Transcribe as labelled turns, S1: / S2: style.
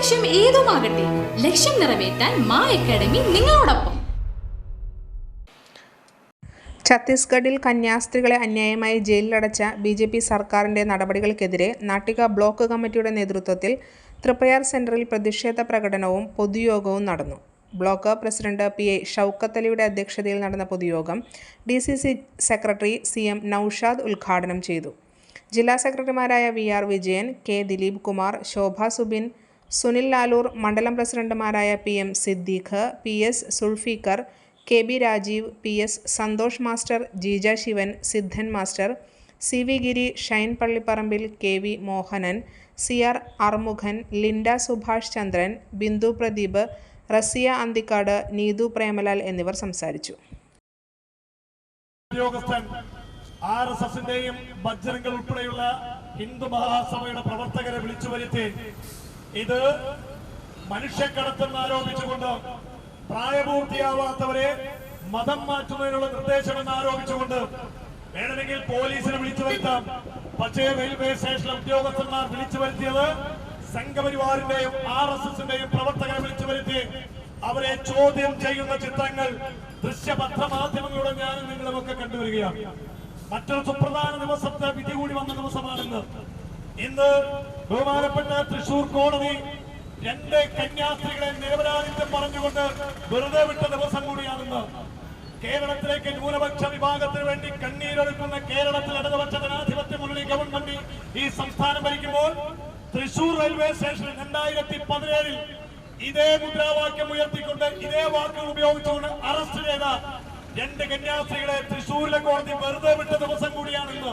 S1: ലക്ഷ്യം ഏതുമാകട്ടെ ലക്ഷ്യം നിറവേറ്റാൻ മാ അക്കാഡമി നിങ്ങളോടൊപ്പം.
S2: ഛത്തീസ്ഗഡിൽ കന്യാസ്ത്രീകളെ അന്യായമായി ജയിലിലടച്ച ബി ജെ പി സർക്കാരിന്റെ നടപടികൾക്കെതിരെ നാട്ടിക ബ്ലോക്ക് കമ്മിറ്റിയുടെ നേതൃത്വത്തിൽ തൃപ്പയാർ സെന്ററിൽ പ്രതിഷേധ പ്രകടനവും പൊതുയോഗവും നടന്നു. ബ്ലോക്ക് പ്രസിഡന്റ് പി എ ഷൗക്കത്തലിയുടെ അധ്യക്ഷതയിൽ നടന്ന പൊതുയോഗം D C C secretary C M Naushad ഉദ്ഘാടനം ചെയ്തു. ജില്ലാ സെക്രട്ടറിമാരായ V R Vijayan K Dileep Kumar Shobha Subin Sunil Lalur മണ്ഡലം പ്രസിഡന്റുമാരായ P M Siddique P S Zulfiqar K B Rajeev P S Santhosh master Jeeja Sivan Siddhan master C V Giri Shine Pallipparambil K V Mohanan C R Arumukhan Linda Subhash Chandran Bindu Pradeep Rasiya Anthikad Neethu Premlal എന്നിവർ സംസാരിച്ചു.
S3: R S എസിന്റെയും ബജ്രംഗൾ ഉൾപ്പെടെയുള്ള ഹിന്ദു മഹാസഭയുടെ പ്രവർത്തകരെ വിളിച്ചു വരുത്തി ഇത് മനുഷ്യക്കടത്തെന്ന് ആരോപിച്ചുകൊണ്ട് പ്രായപൂർത്തിയാവാത്തവരെ മതം മാറ്റുന്നതിനുള്ള നിർദ്ദേശമെന്ന് ആരോപിച്ചുകൊണ്ട് വേണമെങ്കിൽ പോലീസിനെ വിളിച്ചു വരുത്താം. പക്ഷേ റെയിൽവേ സ്റ്റേഷനിലെ ഉദ്യോഗസ്ഥന്മാർ വിളിച്ചു വരുത്തിയത് സംഘപരിവാറിന്റെയും ആർ എസ് എസിന്റെയും പ്രവർത്തകരെ വിളിച്ചു വരുത്തി. അവരെ ചോദ്യം ചെയ്യുന്ന ചിത്രങ്ങൾ ദൃശ്യപത്രമാധ്യമങ്ങളുടെ ഞാനും നിങ്ങളുമൊക്കെ കണ്ടുവരികയാണ്. മറ്റൊരു സുപ്രധാന ദിവസത്തെ വിധി കൂടി വന്ന ദിവസമാണിന്ന്. ഇന്ന് ബഹുമാനപ്പെട്ട തൃശൂർ കോടതി രണ്ട് കന്യാസ്ത്രീകളെ നിരപരാധിത്വം പറഞ്ഞുകൊണ്ട് വെറുതെ വിട്ട ദിവസം കൂടിയാണെന്ന്. കേരളത്തിലേക്ക് ന്യൂനപക്ഷ വിഭാഗത്തിന് വേണ്ടി കണ്ണീരൊഴുക്കുന്ന കേരളത്തിൽ ഇടതുപക്ഷ ജനാധിപത്യ മുന്നണി ഗവൺമെന്റ് ഈ സംസ്ഥാനം ഭരിക്കുമ്പോൾ തൃശൂർ റെയിൽവേ സ്റ്റേഷനിൽ രണ്ടായിരത്തി പതിനേഴിൽ ഇതേ മുദ്രാവാക്യം ഉയർത്തിക്കൊണ്ട് ഇതേ വാക്കുകൾ ഉപയോഗിച്ചുകൊണ്ട് അറസ്റ്റ് ചെയ്ത രണ്ട് കന്യാസ്ത്രീകളെ തൃശൂരിലെ കോടതി വെറുതെ വിട്ട ദിവസം കൂടിയാണിന്ന്